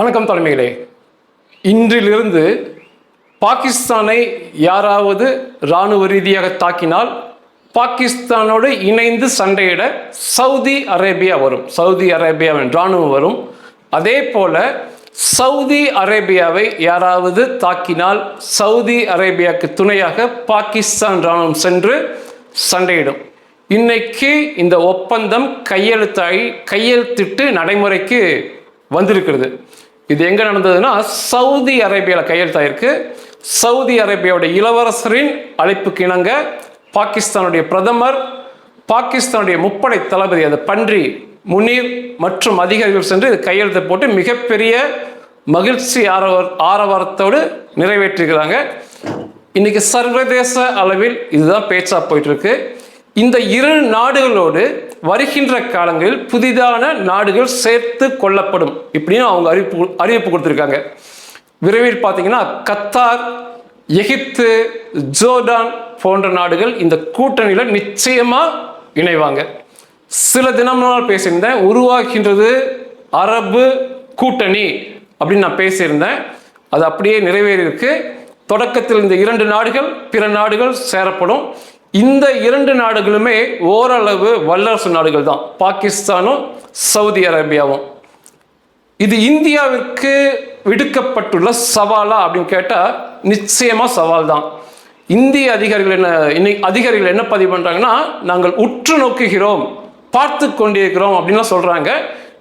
வணக்கம் தலைமைகளே. இன்றிலிருந்து பாகிஸ்தானை யாராவது இராணுவ ரீதியாக தாக்கினால் பாகிஸ்தானோடு இணைந்து சண்டையிட சவுதி அரேபியா வரும். சவுதி அரேபியாவின் இராணுவம் வரும். அதே போல சவுதி அரேபியாவை யாராவது தாக்கினால் சவுதி அரேபியாவுக்கு துணையாக பாகிஸ்தான் இராணுவம் சென்று சண்டையிடும். இன்னைக்கு இந்த ஒப்பந்தம் கையெழுத்தாகி கையெழுத்திட்டு நடைமுறைக்கு வந்திருக்கிறது. இது எங்கே நடந்ததுன்னா சவுதி அரேபியாவில் கையெழுத்தாயிருக்கு. சவுதி அரேபியாவுடைய இளவரசரின் அழைப்புக்கு இணங்க பாகிஸ்தானுடைய பிரதமர் பாகிஸ்தானுடைய முப்படை தளபதி அந்த பன்றி முனீர் மற்றும் அதிகாரிகள் சென்று இது கையெழுத்து போட்டு மிகப்பெரிய மகிழ்ச்சி ஆரவர் ஆரவாரத்தோடு நிறைவேற்றிருக்கிறாங்க இன்னைக்கு சர்வதேச அளவில் இதுதான் பேச்சா போயிட்டு இருக்கு. இந்த இரு நாடுகளோடு வருகின்ற காலங்களில் புதிதான நாடுகள் சேர்த்து கொள்ளப்படும் இப்படின்னு அவங்க அறிவிப்பு அறிவிப்பு கொடுத்துருக்காங்க. விரைவில் பார்த்தீங்கன்னா கத்தார் எகிப்து ஜோர்டான் போன்ற நாடுகள் இந்த கூட்டணியில் நிச்சயமாக இணைவாங்க. சில தினம் நாள் பேசியிருந்தேன் உருவாகின்றது அரபு கூட்டணி அப்படின்னு நான் பேசியிருந்தேன். அது அப்படியே நிறைவேறியிருக்கு. தொடக்கத்தில் இந்த இரண்டு நாடுகள் பிற நாடுகள் சேரப்படும். இந்த இரண்டு நாடுகளுமே ஓரளவு வல்லரசு நாடுகள் தான் பாகிஸ்தானும் சவுதி அரேபியாவும். இது இந்தியாவிற்கு விடுக்கப்பட்டுள்ள சவாலா அப்படின்னு கேட்டால் நிச்சயமாக சவால் தான் இந்திய அதிகாரிகள் என்ன இன்னைக்கு அதிகாரிகள் என்ன பதிவு பண்ணுறாங்கன்னா நாங்கள் உற்று நோக்குகிறோம் பார்த்து கொண்டிருக்கிறோம் அப்படின்லாம் சொல்கிறாங்க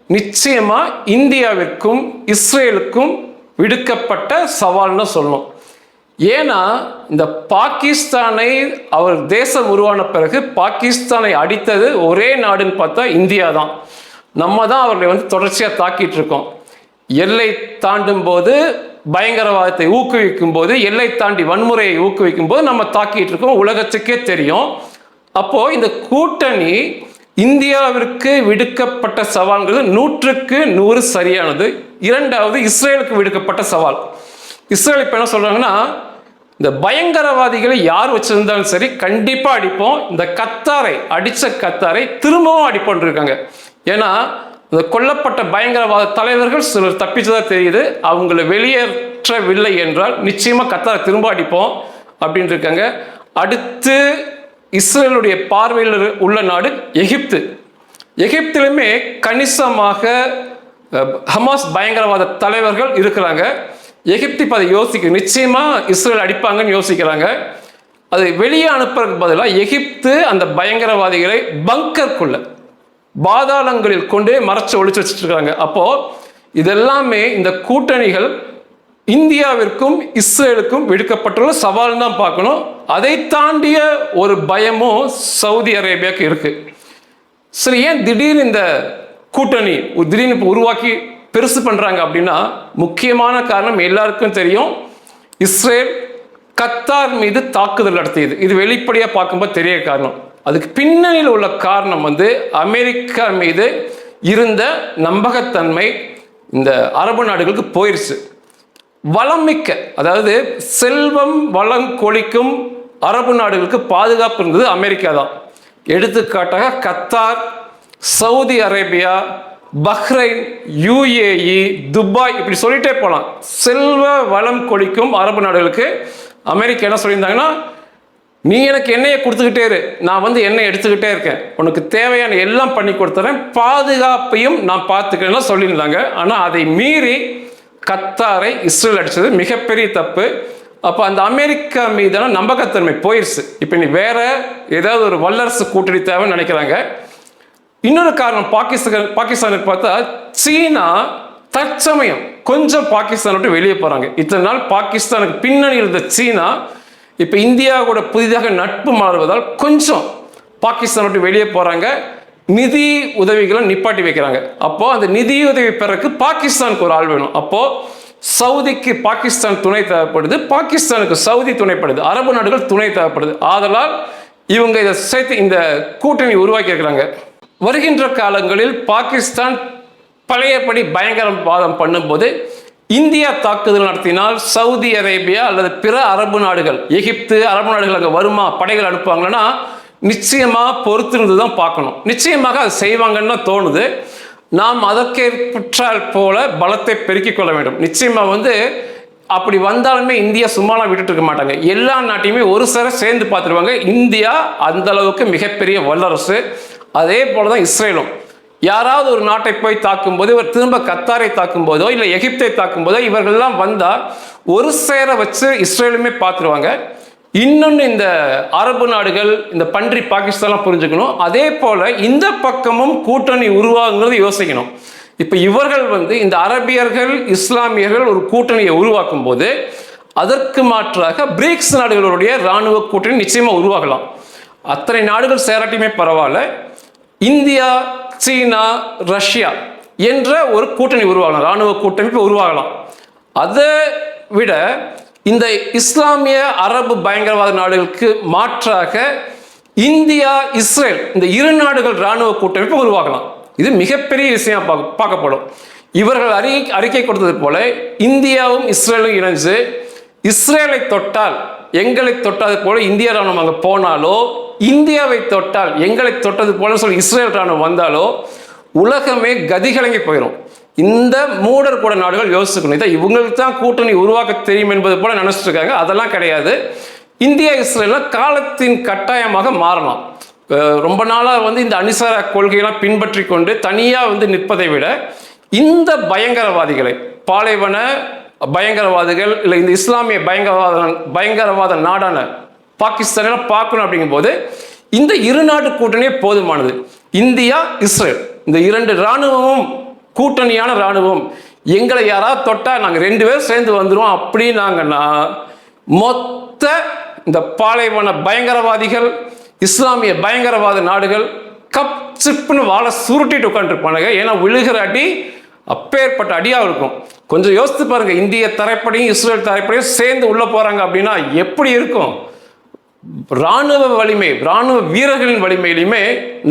நிச்சயமாக இந்தியாவிற்கும் இஸ்ரேலுக்கும் விடுக்கப்பட்ட சவால்னு சொல்லணும் ஏன்னா இந்த பாகிஸ்தானை அவர் தேசம் உருவான பிறகு பாகிஸ்தானை அடித்தது ஒரே நாடுன்னு பார்த்தா இந்தியா தான். நம்ம தான் அவர்களை வந்து தொடர்ச்சியாக தாக்கிட்டு இருக்கோம். எல்லை தாண்டும் போது பயங்கரவாதத்தை ஊக்குவிக்கும் போது எல்லை தாண்டி வன்முறையை ஊக்குவிக்கும் போது நம்ம தாக்கிட்டு இருக்கோம். உலகத்துக்கே தெரியும். அப்போ இந்த கூட்டணி இந்தியாவிற்கு விடுக்கப்பட்ட சவால்கள் நூற்றுக்கு நூறு சரியானது. இரண்டாவது இஸ்ரேலுக்கு விடுக்கப்பட்ட சவால். இஸ்ரேல் இப்போ என்ன சொல்கிறாங்கன்னா இந்த பயங்கரவாதிகளை யார் வச்சிருந்தாலும் சரி கண்டிப்பாக அடிப்போம். இந்த கத்தாரை அடித்த கத்தாரை திரும்பவும் அடிப்போம் இருக்காங்க. ஏன்னா இந்த கொல்லப்பட்ட பயங்கரவாத தலைவர்கள் சிலர் தப்பிச்சதாக தெரியுது. அவங்கள வெளியேற்றவில்லை என்றால் நிச்சயமாக கத்தாரை திரும்ப அடிப்போம் அப்படின்னு இருக்காங்க. அடுத்து இஸ்ரேலுடைய பார்வையில் உள்ள நாடு எகிப்து. எகிப்திலுமே கணிசமாக ஹமாஸ் பயங்கரவாத தலைவர்கள் இருக்கிறாங்க. எகிப்தி இப்போ அதை யோசிக்க நிச்சயமாக இஸ்ரேல் அடிப்பாங்கன்னு யோசிக்கிறாங்க. அதை வெளியே அனுப்புறதுக்கு பதிலாக எகிப்து அந்த பயங்கரவாதிகளை பங்கர்க்குள்ள பாதாளங்களில் கொண்டே மறைச்சு ஒழிச்சு வச்சுட்டு இருக்காங்க. இதெல்லாமே இந்த கூட்டணிகள் இந்தியாவிற்கும் இஸ்ரேலுக்கும் விடுக்கப்பட்டுள்ள சவால் தான் பார்க்கணும். அதை தாண்டிய ஒரு பயமும் சவுதி அரேபியாவுக்கு இருக்குது சரி ஏன் திடீர்னு இந்த கூட்டணி திடீர்னு இப்போ உருவாக்கி பெருசு பண்ணுறாங்க அப்படின்னா முக்கியமான காரணம் எல்லாருக்கும் தெரியும். இஸ்ரேல் கத்தார் மீது தாக்குதல் நடத்தியது. இது வெளிப்படையாக பார்க்கும்போது தெரிய காரணம். அதுக்கு பின்னணியில் உள்ள காரணம் வந்து அமெரிக்கா மீது இருந்த நம்பகத்தன்மை இந்த அரபு நாடுகளுக்கு போயிருச்சு. மிக்க அதாவது செல்வம் வளம் கொளிக்கும் அரபு நாடுகளுக்கு பாதுகாப்பு இருந்தது அமெரிக்கா தான். எடுத்துக்காட்டாக Qatar Saudi Arabia Bahrain UAE Dubai இப்படி சொல்லிட்டே போகலாம் செல்வ வளம் கொளிக்கும் அரபு நாடுகளுக்கு அமெரிக்கா என்ன சொல்லியிருந்தாங்கன்னா நீ எனக்கு எண்ணெயை கொடுத்துக்கிட்டே இரு. நான் வந்து எண்ணெய் எடுத்துக்கிட்டே இருக்கேன். உனக்கு தேவையான எல்லாம் பண்ணி கொடுத்துறேன். பாதுகாப்பையும் நான் பார்த்துக்கிறேன்னா சொல்லியிருந்தாங்க. ஆனால் அதை மீறி கத்தாரை இஸ்ரேல் அடித்தது மிகப்பெரிய தப்பு. அப்போ அந்த அமெரிக்கா மீதான நம்பகத்தன்மை போயிருச்சு. இப்போ நீ வேற ஏதாவது ஒரு வல்லரசு கூட்டணி தேவைன்னு நினைக்கிறாங்க. இன்னொரு காரணம் பாகிஸ்தான் பாகிஸ்தானுக்கு பார்த்தா சீனா தற்சமயம் கொஞ்சம் பாகிஸ்தான் விட்டு வெளியே போகிறாங்க இத்தனை நாள் பாகிஸ்தானுக்கு பின்னணி இருந்த சீனா இப்போ இந்தியா கூட புதிதாக நட்பு மாறுவதால் கொஞ்சம் பாகிஸ்தான் விட்டு வெளியே போகிறாங்க நிதி உதவிகளை நிப்பாட்டி வைக்கிறாங்க. அப்போது அந்த நிதி உதவி பெறக்கு பாகிஸ்தானுக்கு ஒரு ஆள் வேணும். அப்போது சவுதிக்கு பாகிஸ்தான் துணை தேவைப்படுது. பாகிஸ்தானுக்கு சவுதி துணைப்படுது. அரபு நாடுகள் துணை தேவைப்படுது. ஆதலால் இவங்க இதை சேர்த்து இந்த கூட்டணி உருவாக்கி இருக்கிறாங்க வருகின்ற காலங்களில் பாகிஸ்தான் பழையபடி பயங்கரவாதம் பண்ணும்போது இந்தியா தாக்குதல் நடத்தினால் சவுதி அரேபியா அல்லது பிற அரபு நாடுகள் எகிப்து அரபு நாடுகள் அங்கே வருமா படைகள் அனுப்புவாங்கன்னா நிச்சயமாக பொறுத்திருந்து தான் பார்க்கணும். நிச்சயமாக அது செய்வாங்கன்னு தோணுது. நாம் அதற்கேற்றால் போல பலத்தை பெருக்கிக் கொள்ள வேண்டும். நிச்சயமாக வந்து அப்படி வந்தாலுமே இந்தியா சும்மாலாம் விட்டுட்டு இருக்க மாட்டாங்க. எல்லா நாட்டையுமே ஒரு சில சேர்ந்து பார்த்துருவாங்க. இந்தியா அந்த அளவுக்கு மிகப்பெரிய வல்லரசு. அதே போல தான் இஸ்ரேலும். யாராவது ஒரு நாட்டை போய் தாக்கும்போது இவர் திரும்ப கத்தாரை தாக்கும்போதோ இல்லை எகிப்தை தாக்கும்போதோ இவர்கள்லாம் வந்தால் ஒரு சேர வச்சு இஸ்ரேலுமே பார்த்துருவாங்க. இன்னொன்று இந்த அரபு நாடுகள் இந்த பன்றி பாகிஸ்தான்லாம் புரிஞ்சுக்கணும். அதே போல் இந்த பக்கமும் கூட்டணி உருவாகுங்கிறது யோசிக்கணும். இப்போ இவர்கள் வந்து இந்த அரபியர்கள் இஸ்லாமியர்கள் ஒரு கூட்டணியை உருவாக்கும் போது அதற்கு மாற்றாக பிரிக்ஸ் நாடுகளுடைய இராணுவ கூட்டணி நிச்சயமாக உருவாகலாம். அத்தனை நாடுகள் சேராட்டியுமே பரவாயில்ல. இந்தியா சீனா ரஷ்யா என்ற ஒரு கூட்டணி உருவாகலாம். இராணுவ கூட்டமைப்பு உருவாகலாம். அதை விட இந்த இஸ்லாமிய அரபு பயங்கரவாத நாடுகளுக்கு மாற்றாக இந்தியா இஸ்ரேல் இந்த இரு நாடுகள் இராணுவ கூட்டமைப்பு உருவாகலாம். இது மிகப்பெரிய விஷயம் பார்க்க- பார்க்கப்படும். இவர்கள் அறிக்கை அறிக்கை கொடுத்தது போல இந்தியாவும் இஸ்ரேலும் இணைஞ்சு இஸ்ரேலை தொட்டால் எங்களை தொட்டது போல இந்திய ராணுவம் அங்கே போனாலோ இந்தியாவை தொட்டால் எங்களை தொட்டது போல சொல்லி இஸ்ரேல் ராணுவம் வந்தாலோ உலகமே கதிகலங்கி போயிடும் இந்த மூடர் கூட நாடுகள் யோசிச்சுக்கணும். இதை இவங்களுக்கு தான் கூட்டணி உருவாக்க தெரியும் என்பது போல நினைச்சிட்டு இருக்காங்க அதெல்லாம் கிடையாது. இந்தியா இஸ்ரேல்லாம் காலத்தின் கட்டாயமாக மாறலாம். ரொம்ப நாளாக வந்து இந்த அனுசார கொள்கையெல்லாம் பின்பற்றி கொண்டு தனியாக வந்து நிற்பதை விட இந்த பயங்கரவாதிகளை பாலைவன பயங்கரவாதிகள் இல்லை இந்த இஸ்லாமிய பயங்கரவாத பயங்கரவாத நாடான பாகிஸ்தானெல்லாம் பார்க்கணும் அப்படிங்கும்போது இந்த இரு நாட்டு கூட்டணியே போதுமானது. India Israel. இந்த இரண்டு இராணுவமும் கூட்டணியான இராணுவம். எங்களை யாராவது தொட்டால் நாங்கள் ரெண்டு பேரும் சேர்ந்து வந்துடுவோம் அப்படின்னாங்கன்னா மொத்த இந்த பாலைவன பயங்கரவாதிகள் இஸ்லாமிய பயங்கரவாத நாடுகள் கப் சிப்புன்னு வாழை சுருட்டிட்டு உட்காந்துருப்பானுங்க ஏன்னா விழுகிற அடி அப்பேற்பட்ட அடியாக இருக்கும். கொஞ்சம் யோசித்து பாருங்க இந்திய தரைப்படையும் இஸ்ரேல் தரைப்படையும் சேர்ந்து உள்ளே போகிறாங்க அப்படின்னா எப்படி இருக்கும்? ராணுவ வலிமை ராணுவ வீரர்களின் வலிமையிலுமே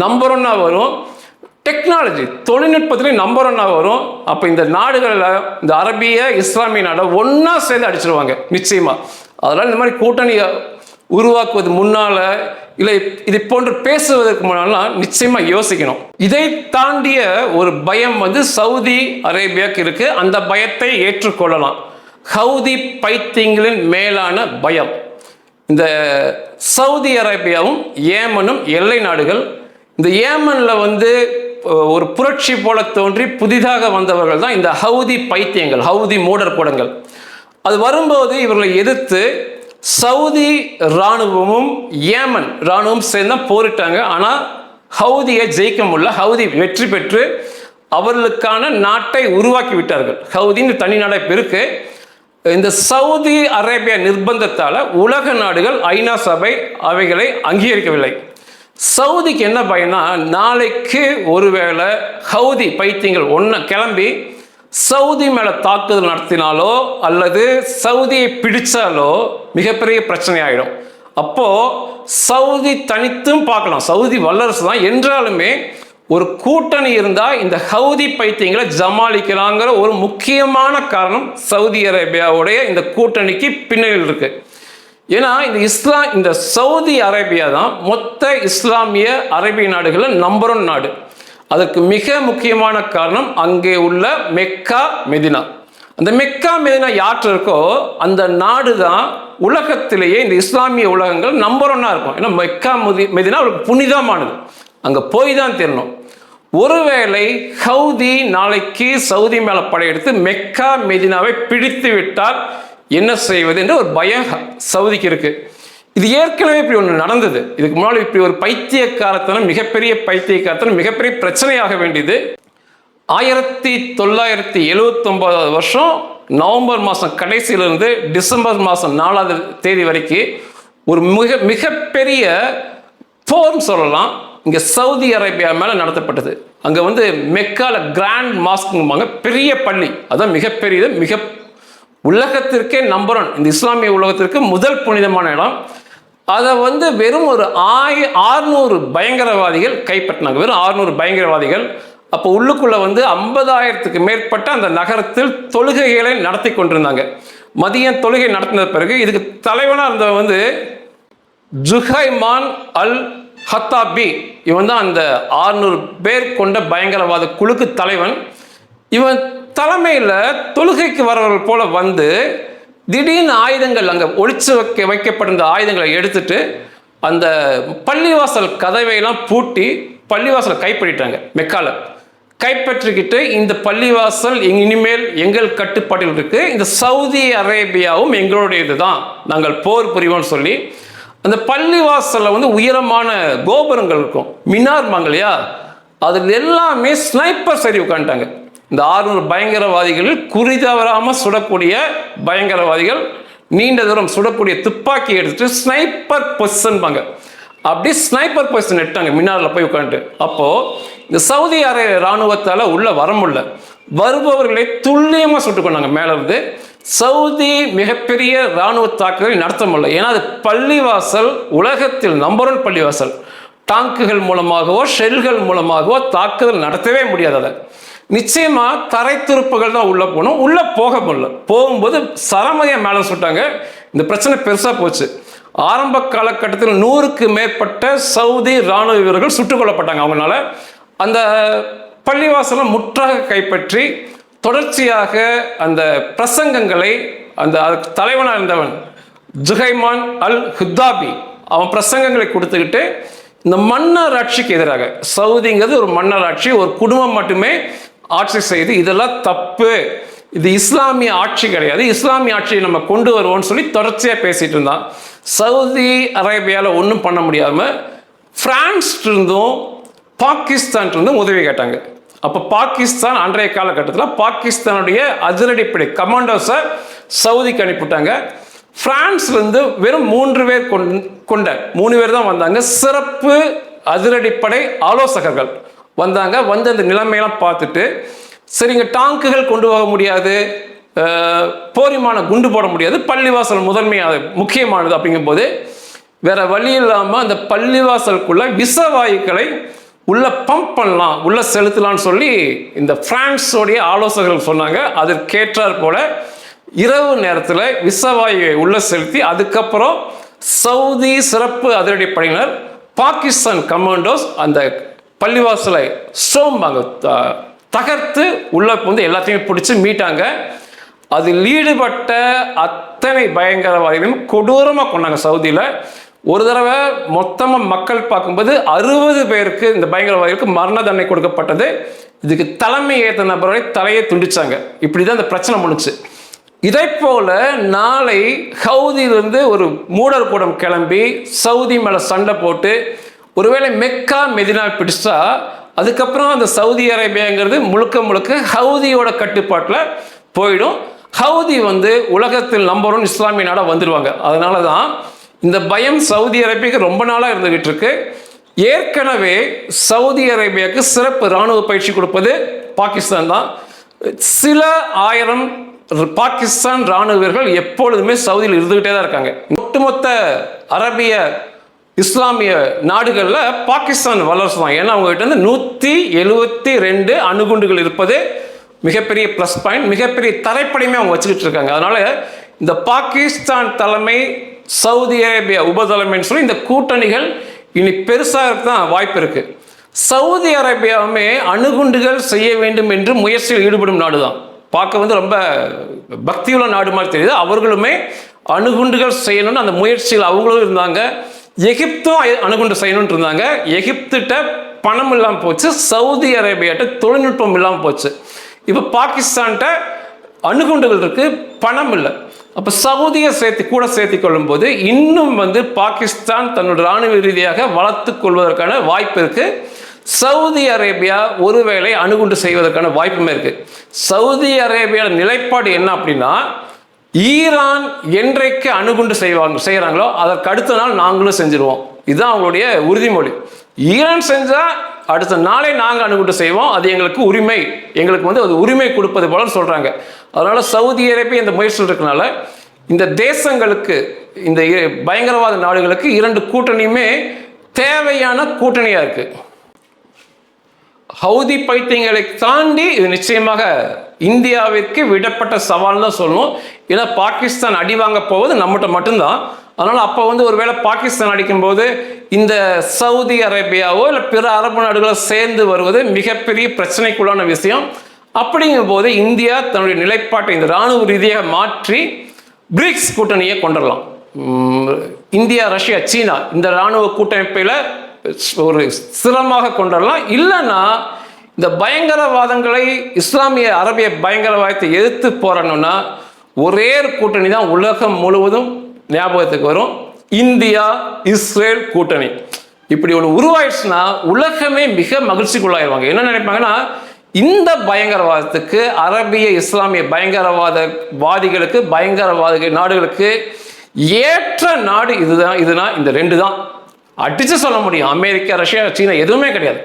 நம்பர் ஒன்னாக வரும். டெக்னாலஜி தொழில்நுட்பத்திலையும் நம்பர் ஒன்னாக வரும். அப்போ இந்த நாடுகளில் இந்த அரபிய இஸ்லாமிய நாடை ஒன்றா சேர்ந்து அடிச்சிருவாங்க நிச்சயமாக அதனால் இந்த மாதிரி கூட்டணியை உருவாக்குவது முன்னால் இல்லை இதை போன்று பேசுவதற்கு முன்னாலாம் நிச்சயமாக யோசிக்கணும். இதை தாண்டிய ஒரு பயம் வந்து சவுதி அரேபியாவுக்கு இருக்குது அந்த பயத்தை ஏற்றுக்கொள்ளலாம். ஹவுதி பைத்தியங்களின் மேலான பயம். இந்த சவுதி அரேபியாவும் ஏமனும் எல்லை நாடுகள். இந்த ஏமனில் வந்து ஒரு புரட்சி போல தோன்றி புதிதாக வந்தவர்கள் தான் இந்த ஹவுதி பைத்தியங்கள் ஹவுதி மூடர் கூடங்கள். அது வரும்போது இவர்களை எதிர்த்து சவுதி இராணுவமும் ஏமன் இராணுவம் சேர்ந்து தான் போரிட்டாங்க. ஆனால் ஹவுதியை ஜெயிக்க முடியல. ஹவுதி வெற்றி பெற்று அவர்களுக்கான நாட்டை உருவாக்கி விட்டார்கள். ஹவுதின்னு தனி நாடை இருக்கு. இந்த சவுதி அரேபியா நிர்பந்தத்தால் உலக நாடுகள் ஐநா சபை அவைகளை அங்கீகரிக்கவில்லை. சவுதிக்கு என்ன பயனா நாளைக்கு ஒருவேளை ஹவுதி பைத்தியங்கள் ஒன்று கிளம்பி சவுதி மேலே தாக்குதல் நடத்தினாலோ அல்லது சவுதியை பிடிச்சாலோ மிகப்பெரிய பிரச்சனை ஆகிடும் அப்போது சவுதி தனித்தும் பார்க்கலாம். சவுதி வல்லரசு தான் என்றாலுமே ஒரு கூட்டணி இருந்தால் இந்த ஹவுதி பைத்தியங்களை ஜமாளிக்கலாங்கிற ஒரு முக்கியமான காரணம் சவுதி அரேபியாவுடைய இந்த கூட்டணிக்கு பின்னணியில் இருக்கு. ஏன்னா இந்த இஸ்லாம் இந்த சவுதி அரேபியா தான் மொத்த இஸ்லாமிய அரேபிய நாடுகளில் நம்பர் ஒன் நாடு. அதற்கு மிக முக்கியமான காரணம் அங்கே உள்ள மெக்கா மெதினா. அந்த மெக்கா மெதினா யாற்று இருக்கோ அந்த நாடு தான் உலகத்திலேயே இந்த இஸ்லாமிய உலகங்கள் நம்பர் ஒன்னாக இருக்கும். ஏன்னா மெக்கா முதி மெதினா ஒரு புனிதமானது. அங்கே போய் தான் தெரியணும் ஒருவேளை ஹவுதி நாளைக்கு சவுதி மேலே படையெடுத்து மெக்கா மெதினாவை பிடித்து விட்டால் என்ன செய்வது என்று ஒரு பயம் சவுதிக்கு இருக்கு. இது ஏற்கனவே இப்படி ஒன்று நடந்தது. இதுக்கு முன்னாடி இப்படி ஒரு பைத்தியக்காரத்தனம் மிகப்பெரிய பைத்தியக்காரத்தனம் மிகப்பெரிய பிரச்சனையாக வேண்டியது. ஆயிரத்தி தொள்ளாயிரத்தி எழுவத்தொம்போதாவது வருஷம் நவம்பர் மாதம் கடைசியிலிருந்து டிசம்பர் மாதம் நாலாவது தேதி வரைக்கும் ஒரு மிக மிகப்பெரிய போர்னு சொல்லலாம். இங்கே சவுதி அரேபியா மேலே நடத்தப்பட்டது. அங்கே வந்து மெக்கால கிராண்ட் மாஸ்க்கும்பாங்க பெரிய பள்ளி. அதான் மிகப்பெரியது மிக உலகத்திற்கே நம்பர் ஒன் இந்த இஸ்லாமிய உலகத்திற்கு முதல் புனிதமான இடம். அதை வந்து வெறும் ஒரு ஆய ஆறுநூறு பயங்கரவாதிகள் கைப்பற்றினாங்க. வெறும் ஆறுநூறு பயங்கரவாதிகள். அப்போ உள்ளுக்குள்ளே வந்து ஐம்பதாயிரத்துக்கு மேற்பட்ட அந்த நகரத்தில் தொழுகைகளை நடத்தி கொண்டிருந்தாங்க. மதியம் தொழுகை நடத்தின பிறகு இதுக்கு தலைவனாக இருந்தவன் வந்து ஜுஹைமான் அல் ஹத்தாபி இவன் தான் அந்த 600 பேர் கொண்ட பயங்கரவாத குழுக்கு தலைவன். இவன் தலைமையில் தொழுகைக்கு வரவர்கள் போல வந்து திடீர்னு ஆயுதங்கள் அங்கே ஒழிச்சு வைக்க வைக்கப்பட்டிருந்த ஆயுதங்களை எடுத்துட்டு அந்த பள்ளிவாசல் கதவையெல்லாம் பூட்டி பள்ளிவாசலை கைப்பற்றிட்டாங்க மெக்கால. கைப்பற்றிக்கிட்டு இந்த பள்ளிவாசல் இனிமேல் எங்கள் கட்டுப்பாட்டில் இருக்கு. இந்த சவுதி அரேபியாவும் எங்களுடையது தான் நாங்கள் போர் புரிவோம்னு சொல்லி அந்த பள்ளிவாசலில் வந்து உயரமான கோபுரங்கள் இருக்கும். மினார் இல்லையா அதில் எல்லாமே ஸ்னைப்பர் சரி உட்காந்துட்டாங்க. இந்த 600 பயங்கரவாதிகளில் குறி தவறாமல் சுடக்கூடிய பயங்கரவாதிகள் நீண்ட தூரம் சுடக்கூடிய துப்பாக்கி எடுத்துட்டு ஸ்னைப்பர் பொசிஷன்பாங்க அப்படி ஸ்னைப்பர் பொசிஷன் எடுத்தாங்க மின்னாரில் போய் உட்காந்துட்டு அப்போது இந்த சவுதி அரே இராணுவத்தால் உள்ள வர முடியல. வருபவர்களை துல்லியமாக சுட்டு கொண்டாங்க. மேலே இருந்து சவுதி மிகப்பெரிய இராணுவ தாக்குதலை நடத்த முடியல. ஏன்னா அது பள்ளிவாசல் உலகத்தில் நம்பர் ஒன் பள்ளிவாசல். டாங்குகள் மூலமாகவோ ஷெல்கள் மூலமாகவோ தாக்குதல் நடத்தவே முடியாது அதை. நிச்சயமாக தரை துருப்புகள் தான் உள்ளே போகணும். உள்ளே போக முடியல. போகும்போது சரமதியா மேலே சுட்டாங்க. இந்த பிரச்சனை பெருசாக போச்சு. ஆரம்ப காலகட்டத்தில் நூறுக்கு மேற்பட்ட சவுதி ராணுவ வீரர்கள் சுட்டுக் கொல்லப்பட்டாங்க. அவங்களால அந்த பள்ளிவாசலை முற்றாக கைப்பற்றி தொடர்ச்சியாக அந்த பிரசங்கங்களை அந்த தலைவனாக இருந்தவன் ஜுஹைமான் அல் ஹுத்தாபி அவன் பிரசங்கங்களை கொடுத்துக்கிட்டு இந்த மன்னர் ஆட்சிக்கு எதிராக சவுதிங்கிறது ஒரு மன்னர் ஆட்சி ஒரு குடும்பம் மட்டுமே ஆட்சி செய்து இதெல்லாம் தப்பு. இது இஸ்லாமிய ஆட்சி கிடையாது. இஸ்லாமிய ஆட்சியை நம்ம கொண்டு வருவோம்னு சொல்லி தொடர்ச்சியாக பேசிட்டு இருந்தான். சவுதி அரேபியாவில் ஒன்றும் பண்ண முடியாமல் பிரான்ஸ் இருந்தும் உதவி கேட்டாங்க. அப்போ பாகிஸ்தான் அன்றைய காலகட்டத்தில் பாகிஸ்தானுடைய அதிரடிப்படை கமாண்டோஸை சவுதிக்கு அனுப்பிவிட்டாங்க. ஃப்ரான்ஸ்லேருந்து வெறும் மூன்று பேர் கொண்- கொண்ட மூணு பேர் தான் வந்தாங்க. சிறப்பு அதிரடிப்படை ஆலோசகர்கள் வந்தாங்க. வந்து அந்த நிலைமையெல்லாம் பார்த்துட்டு சரிங்க டாங்குகள் கொண்டு போக முடியாது. போரிமான குண்டு போட முடியாது. பள்ளிவாசல் முதன்மையாக முக்கியமானது அப்படிங்கும்போது வேற வழி இல்லாமல் அந்த பள்ளிவாசலுக்குள்ள விஷவாயுக்களை உள்ள பம்ப் பண்ணலாம் உள்ள செலுத்தலாம்னு சொல்லி இந்த பிரான்ஸோடைய ஆலோசகர்கள் சொன்னாங்க. அதற்கேற்றாற் போல இரவு நேரத்தில் விசவாயுவை உள்ள செலுத்தி அதுக்கப்புறம் சவுதி சிறப்பு அதிரடி படையினர் பாகிஸ்தான் கமாண்டோஸ் அந்த பள்ளிவாசலை ஸ்டோம்பாங்க த- தகர்த்து உள்ள வந்து எல்லாத்தையும் பிடிச்சி மீட்டாங்க. அதில் ஈடுபட்ட அத்தனை பயங்கரவாதிகளையும் கொடூரமாக கொண்டாங்க சவுதியில். ஒரு தடவை மொத்தமாக மக்கள் பார்க்கும்போது அறுபது பேருக்கு இந்த பயங்கரவாதிகளுக்கு மரண தண்டனை கொடுக்கப்பட்டது. இதுக்கு தலைமை ஏற்ற நபரை தலையை துண்டிச்சாங்க. இப்படி தான் இந்த பிரச்சனை முடிச்சு இதை போல நாளை ஹவுதியிலிருந்து ஒரு மூடர் கூடம் கிளம்பி சவுதி மேலே சண்டை போட்டு ஒருவேளை மெக்கா மெதினா பிடிச்சா அதுக்கப்புறம் அந்த சவுதி அரேபியாங்கிறது முழுக்க முழுக்க ஹவுதியோட கட்டுப்பாட்டில் போயிடும். ஹவுதி வந்து உலகத்தில் நம்பர் ஒன் இஸ்லாமிய நாடாக வந்துடுவாங்க அதனால தான் இந்த பயம் சவுதி அரேபியாவுக்கு ரொம்ப நாளாக இருந்துகிட்டு இருக்கு. ஏற்கனவே சவுதி அரேபியாவுக்கு சிறப்பு இராணுவ பயிற்சி கொடுப்பது பாகிஸ்தான் தான். சில ஆயிரம் பாகிஸ்தான் ராணுவ வீரர்கள் எப்பொழுதுமே சவுதியில் இருந்துகிட்டே தான் இருக்காங்க. ஒட்டுமொத்த அரபிய இஸ்லாமிய நாடுகளில் பாகிஸ்தான் வல்லரசு தான். ஏன்னா அவங்ககிட்ட வந்து நூற்றி எழுபத்தி ரெண்டு அணுகுண்டுகள் இருப்பது மிகப்பெரிய ப்ளஸ் பாயிண்ட் மிகப்பெரிய தரைப்படையுமே அவங்க வச்சுக்கிட்டு இருக்காங்க. அதனால இந்த பாகிஸ்தான் தலைமை சவுதி அரேபியா உபதலைமைன்னு சொல்லி இந்த கூட்டணிகள் இனி பெருசாக தான் வாய்ப்பு இருக்குது சவுதி அரேபியாவுமே அணுகுண்டுகள் செய்ய வேண்டும் என்று முயற்சியில் ஈடுபடும் நாடு தான். பார்க்க வந்து ரொம்ப பக்தியுள்ள நாடு மாதிரி தெரியுது. அவர்களுமே அணுகுண்டுகள் செய்யணும்னு அந்த முயற்சியில் அவங்களும் இருந்தாங்க. எகிப்தும் அணுகுண்டு செய்யணும்னு இருந்தாங்க. எகிப்துகிட்ட பணம் இல்லாமல் போச்சு. சவுதி அரேபியாட்ட தொழில்நுட்பம் இல்லாமல் போச்சு. இப்போ பாகிஸ்தான்கிட்ட அணுகுண்டுகள் இருக்குது பணம் இல்லை. அப்போ சவுதியை சேர்த்து கூட சேர்த்து கொள்ளும்போது இன்னும் வந்து பாகிஸ்தான் தன்னோட இராணுவ ரீதியாக வளர்த்து கொள்வதற்கான வாய்ப்பு இருக்குது சவுதி அரேபியா ஒருவேளை அணுகுண்டு செய்வதற்கான வாய்ப்புமே இருக்குது சவுதி அரேபியாவில் நிலைப்பாடு என்ன அப்படின்னா ஈரான் என்றைக்கு அணுகுண்டு செய்வாங்க செய்கிறாங்களோ அதற்கு அடுத்த நாள் நாங்களும் செஞ்சிருவோம். இதுதான் அவங்களுடைய உறுதிமொழி. ஈரான் செஞ்சால் அடுத்த நாளே நாங்கள் அணுகுண்டு செய்வோம். அது எங்களுக்கு உரிமை. எங்களுக்கு வந்து அது உரிமை கொடுப்பது போல சொல்கிறாங்க அதனால் சவுதி அரேபியா இந்த முயற்சியில் இருக்கனால இந்த தேசங்களுக்கு இந்த இ- பயங்கரவாத நாடுகளுக்கு இரண்டு கூட்டணியுமே தேவையான கூட்டணியாக இருக்குது ஹவுதி பைத்தியங்களை தாண்டி இது நிச்சயமாக இந்தியாவிற்கு விடப்பட்ட சவால் தான் சொல்லணும். ஏன்னா பாகிஸ்தான் அடி வாங்க போவது நம்மகிட்ட மட்டும்தான். அதனால் அப்போ வந்து ஒருவேளை பாகிஸ்தான் அடிக்கும்போது இந்த சவுதி அரேபியாவோ இல்லை பிற அரபு நாடுகளோ சேர்ந்து வருவது மிகப்பெரிய பிரச்சனைக்குள்ளான விஷயம். அப்படிங்கும்போது இந்தியா தன்னுடைய நிலைப்பாட்டை இந்த இராணுவ ரீதியாக மாற்றி பிரிக்ஸ் கூட்டணியை கொண்டுடலாம். இந்தியா ரஷ்யா சீனா இந்த இராணுவ கூட்டமைப்பில் ஒரு சிரமமாக கொண்டுடலாம். இல்லைன்னா இந்த பயங்கரவாதங்களை இஸ்லாமிய அரபிய பயங்கரவாதத்தை எதிர்த்து போராடணும்னா ஒரே கூட்டணி தான் உலகம் முழுவதும் ஞாபகத்துக்கு வரும். இந்தியா இஸ்ரேல் கூட்டணி. இப்படி ஒன்று உருவாயிடுச்சுன்னா உலகமே மிக மகிழ்ச்சிக்குள்ளாயிருவாங்க. என்ன நினைப்பாங்கன்னா இந்த பயங்கரவாதத்துக்கு அரபிய இஸ்லாமிய பயங்கரவாத வாதிகளுக்கு பயங்கரவாத நாடுகளுக்கு ஏற்ற நாடு இதுதான் இதுனா இந்த ரெண்டு தான் அடிச்சு சொல்ல முடியும். அமெரிக்கா ரஷ்யா சீனா எதுவுமே கிடையாது.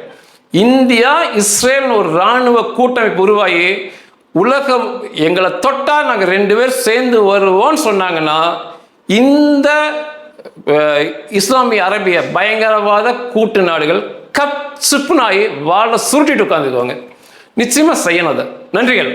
இந்தியா இஸ்ரேல்னு ஒரு இராணுவ கூட்டமைப்பு உருவாகி உலகம் எங்களை தொட்டால் நாங்கள் ரெண்டு பேர் சேர்ந்து வருவோம்னு சொன்னாங்கன்னா இந்த இஸ்லாமிய அரபிய பயங்கரவாத கூட்டு நாடுகள் கப் சுப்புனாயி வாழ சுருட்டிட்டு உட்காந்துக்குவாங்க நிச்சயமா செய்யணும் அதை. நன்றிகள்.